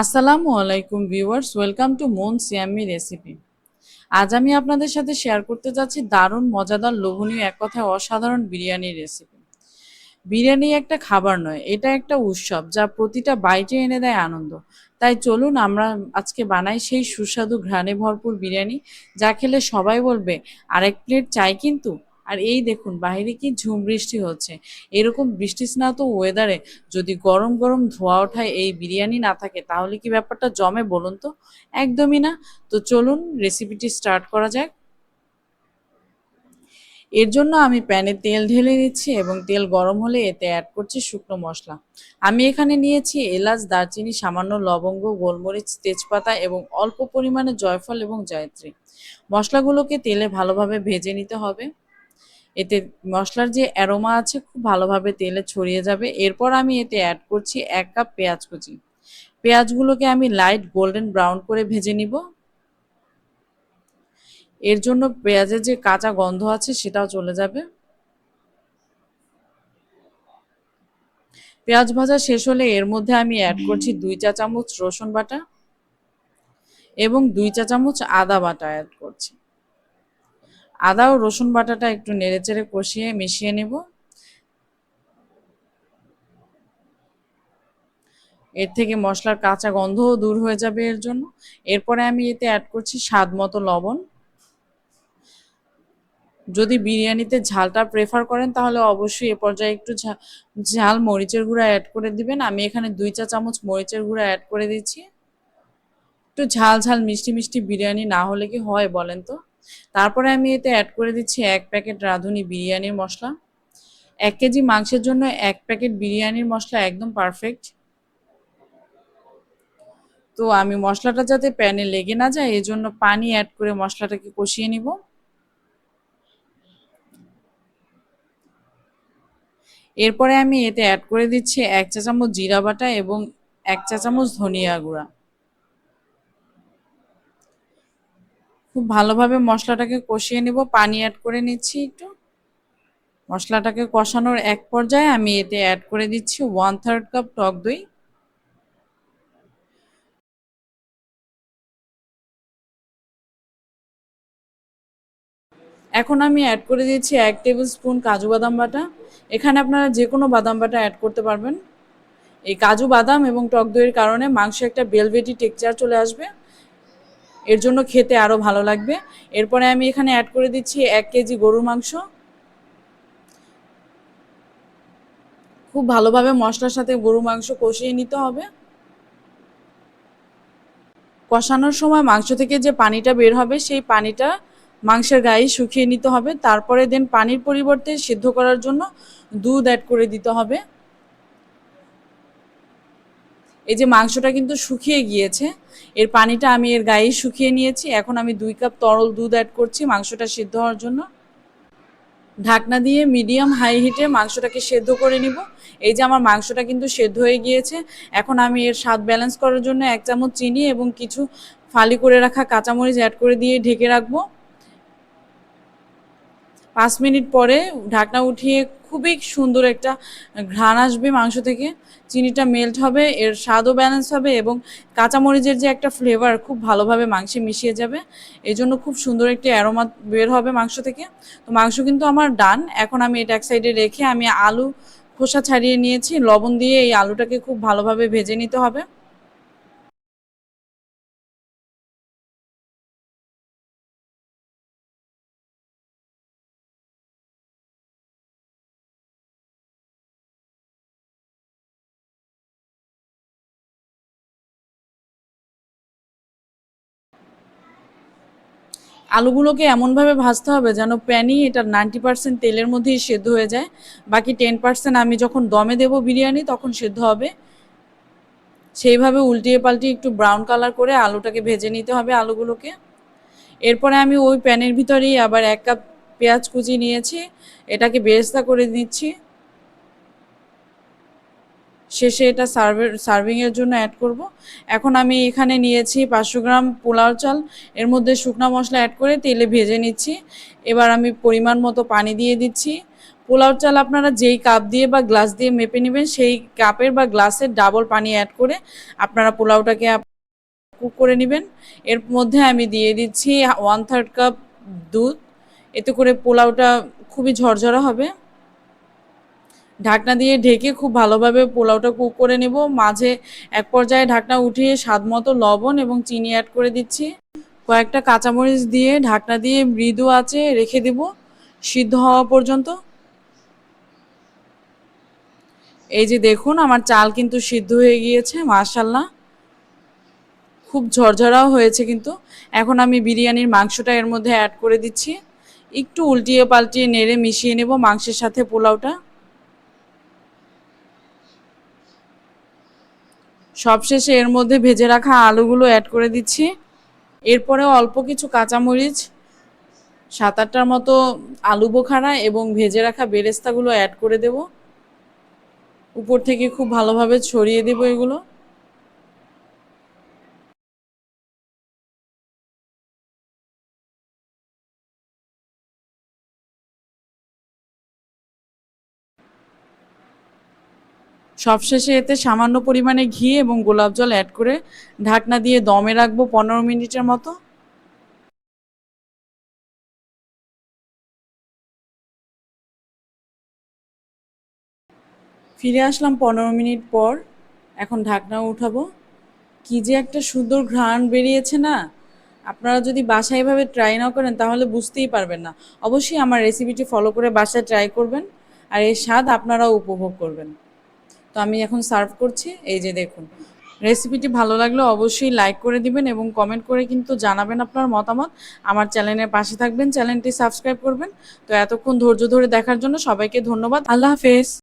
আসসালামু আলাইকুম viewers, welcome to মন সিয়ামি রেসিপি। আজ আমি আপনাদের সাথে শেয়ার করতে যাচ্ছি দারুণ, মজাদার, লোভনীয়, এক কথায় অসাধারণ বিরিয়ানির রেসিপি। বিরিয়ানি একটা খাবার নয়, এটা একটা উৎসব যা প্রতিটা বাইটে এনে দেয় আনন্দ। তাই চলুন আমরা আজকে বানাই সেই সুস্বাদু, ঘ্রাণে ভরপুর বিরিয়ানি, যা খেলে সবাই বলবে, আরেক প্লেট চাই কিন্তু? আর এই দেখুন, বাইরে কি ঝুম বৃষ্টি হচ্ছে। এরকম বৃষ্টি স্নাত ওয়েদারে যদি গরম গরম ধোয়া ওঠায় এই বিরিয়ানি না থাকে, তাহলে কি ব্যাপারটা জমে বলুন তো? একদমই না। তো চলুন রেসিপিটি স্টার্ট করা যাক। এর জন্য আমি প্যানে তেল ঢেলে নিচ্ছি এবং তেল গরম হলে এতে অ্যাড করছি শুকনো মশলা। আমি এখানে নিয়েছি এলাচ, দারচিনি, সামান্য লবঙ্গ, গোলমরিচ, তেজপাতা এবং অল্প পরিমাণে জয়ফল এবং জয়ত্রী। মশলাগুলোকে তেলে ভালোভাবে ভেজে নিতে হবে। এতে মশলার যে অ্যারোমা আছে খুব ভালোভাবে তেলে ছড়িয়ে যাবে। এরপর আমি এতে অ্যাড করছি এক কাপ পেঁয়াজ কুচি। পেঁয়াজগুলোকে আমি লাইট গোল্ডেন ব্রাউন করে ভেজে নিব। এর জন্য পেঁয়াজের যে কাঁচা গন্ধ আছে সেটাও চলে যাবে। পেঁয়াজ ভাজা শেষ হলে এর মধ্যে আমি অ্যাড করছি দুই চা চামচ রসুন বাটা এবং দুই চা চামচ আদা বাটা অ্যাড করছি। আদা ও রসুন বাটাটা একটু নেড়েচেড়ে কষিয়ে মিশিয়ে নেব। এর থেকে মশলার কাঁচা গন্ধও দূর হয়ে যাবে এর জন্য। এরপরে আমি এতে অ্যাড করছি স্বাদ মতো লবণ। যদি বিরিয়ানিতে ঝালটা প্রেফার করেন তাহলে অবশ্যই এ পর্যায়ে একটু ঝাল মরিচের গুঁড়া অ্যাড করে দিবেন। আমি এখানে দুই চা চামচ মরিচের গুঁড়া অ্যাড করে দিচ্ছি। একটু ঝাল ঝাল মিষ্টি মিষ্টি বিরিয়ানি না হলে কি হয় বলেন তো? তারপরে আমি এতে অ্যাড করে দিচ্ছি এক প্যাকেট রাঁধুনি বিরিয়ানির মশলা। এক কেজি মাংসের জন্য এক প্যাকেট বিরিয়ানির মশলা একদম পারফেক্ট তো আমি মশলাটা যাতে প্যানে লেগে না যায়, এজন্য পানি অ্যাড করে মশলাটাকে কষিয়ে নিব। এরপরে আমি এতে অ্যাড করে দিচ্ছি এক চা চামচ জিরা বাটা এবং এক চা চামচ ধনিয়া গুঁড়া। খুব ভালোভাবে মশলাটাকে কষিয়ে নেব, পানি অ্যাড করে নিচ্ছি একটু। মশলাটাকে কষানোর এক পর্যায়ে আমি এতে অ্যাড করে দিচ্ছি ওয়ান থার্ড কাপ টক দই। এখন আমি অ্যাড করে দিচ্ছি এক টেবিল স্পুন কাজু বাদাম বাটা। এখানে আপনারা যে কোনো বাদাম বাটা অ্যাড করতে পারবেন। এই কাজু বাদাম এবং টক দইয়ের কারণে মাংস একটা বেলভেটি টেক্সচার চলে আসবে। এর জন্য খেতে আরও ভালো লাগবে। এরপরে আমি এখানে অ্যাড করে দিচ্ছি এক কেজি গরুর মাংস। খুব ভালোভাবে মশলার সাথে গরু মাংস কষিয়ে নিতে হবে। কষানোর সময় মাংস থেকে যে পানিটা বের হবে, সেই পানিটা মাংসের গায়ে শুকিয়ে নিতে হবে। তারপরে দেন পানির পরিবর্তে সিদ্ধ করার জন্য দুধ অ্যাড করে দিতে হবে। এই যে মাংসটা কিন্তু শুকিয়ে গিয়েছে, এর পানিটা আমি এর গায়ে শুকিয়ে নিয়েছি। এখন আমি দুই কাপ তরল দুধ অ্যাড করছি মাংসটা সিদ্ধ হওয়ার জন্য। ঢাকনা দিয়ে মিডিয়াম হাই হিটে মাংসটাকে সেদ্ধ করে নিব। এই যে আমার মাংসটা কিন্তু সেদ্ধ হয়ে গিয়েছে, এখন আমি এর স্বাদ ব্যালেন্স করার জন্য এক চামচ চিনি এবং কিছু ফালি করে রাখা কাঁচামরিচ অ্যাড করে দিয়ে ঢেকে রাখব। পাঁচ মিনিট পরে ঢাকনা উঠিয়ে খুবই সুন্দর একটা ঘ্রাণ আসবে মাংস থেকে। চিনিটা মেল্ট হবে, এর স্বাদও ব্যালেন্স হবে এবং কাঁচামরিচের যে একটা ফ্লেভার খুব ভালোভাবে মাংসে মিশিয়ে যাবে। এই জন্য খুব সুন্দর একটি অ্যারোমা বের হবে মাংস থেকে। তো মাংস কিন্তু আমার ডান এখন আমি এটা এক সাইডে রেখে আমি আলু খোসা ছাড়িয়ে নিয়েছি। লবণ দিয়ে এই আলুটাকে খুব ভালোভাবে ভেজে নিতে হবে। আলুগুলোকে এমনভাবে ভাজতে হবে যেন প্যানি এটা নাইনটি পার্সেন্ট তেলের মধ্যেই সেদ্ধ হয়ে যায়। বাকি টেন পার্সেন্ট আমি যখন দমে দেব বিরিয়ানি, তখন সেদ্ধ হবে। সেইভাবে উল্টিয়ে পাল্টিয়ে একটু ব্রাউন কালার করে আলুটাকে ভেজে নিতে হবে আলুগুলোকে। এরপরে আমি ওই প্যানের ভিতরেই আবার এক কাপ পেঁয়াজ কুচি নিয়েছি। এটাকে বেরেস্তা করে দিচ্ছি শেষে এটা সার্ভের সার্ভিংয়ের জন্য অ্যাড করব। এখন আমি এখানে নিয়েছি পাঁচশো গ্রাম পোলাও চাল। এর মধ্যে শুকনো মশলা অ্যাড করে তেলে ভেজে নিচ্ছি। এবার আমি পরিমাণ মতো পানি দিয়ে দিচ্ছি। পোলাও চাল আপনারা যেই কাপ দিয়ে বা গ্লাস দিয়ে মেপে নেবেন, সেই কাপের বা গ্লাসের ডাবল পানি অ্যাড করে আপনারা পোলাওটাকে কুক করে নেবেন। এর মধ্যে আমি দিয়ে দিচ্ছি ওয়ান থার্ড কাপ দুধ। এতে করে পোলাওটা খুবই ঝরঝরা হবে। ঢাকনা দিয়ে ঢেকে খুব ভালোভাবে পোলাওটা কুক করে নেব। মাঝে এক পর্যায়ে ঢাকনা উঠিয়ে স্বাদ মতো লবণ এবং চিনি অ্যাড করে দিচ্ছি। কয়েকটা কাঁচামরিচ দিয়ে ঢাকনা দিয়ে মৃদু আছে রেখে দেব সিদ্ধ হওয়া পর্যন্ত। এই যে দেখুন, আমার চাল কিন্তু সিদ্ধ হয়ে গিয়েছে মাশাল্লাহ খুব ঝরঝরাও হয়েছে কিন্তু। এখন আমি বিরিয়ানির মাংসটা এর মধ্যে অ্যাড করে দিচ্ছি। একটু উল্টিয়ে পাল্টিয়ে নেড়ে মিশিয়ে নেব মাংসের সাথে পোলাওটা। সবশেষে এর মধ্যে ভেজে রাখা আলুগুলো অ্যাড করে দিচ্ছি। এরপরে অল্প কিছু কাঁচামরিচ সাত আটটার মতো আলু বোখারা এবং ভেজে রাখা বেরেস্তাগুলো অ্যাড করে দেব। উপর থেকে খুব ভালোভাবে ছড়িয়ে দেব এগুলো। সবশেষে এতে সামান্য পরিমাণে ঘি এবং গোলাপ জল অ্যাড করে ঢাকনা দিয়ে দমে রাখব পনেরো মিনিটের মতো। ফিরে আসলাম পনেরো মিনিট পর। এখন ঢাকনা উঠাবো। কি যে একটা সুন্দর ঘ্রাণ বেরিয়েছে না? আপনারা যদি বাসায় এভাবে ট্রাই না করেন তাহলে বুঝতেই পারবেন না। অবশ্যই আমার রেসিপিটি ফলো করে বাসায় ট্রাই করবেন। আর এর স্বাদ আপনারাও উপভোগ করবেন। তো আমি এখন সার্ভ করছি, এই যে দেখুন। রেসিপিটি ভালো লাগলে অবশ্যই লাইক করে দিবেন এবং কমেন্ট করে কিন্তু জানাবেন আপনার মতামত। আমার চ্যানেলের পাশে থাকবেন, চ্যানেলটি সাবস্ক্রাইব করবেন। তো এতক্ষণ ধৈর্য ধরে দেখার জন্য সবাইকে ধন্যবাদ। আল্লাহ হাফেজ।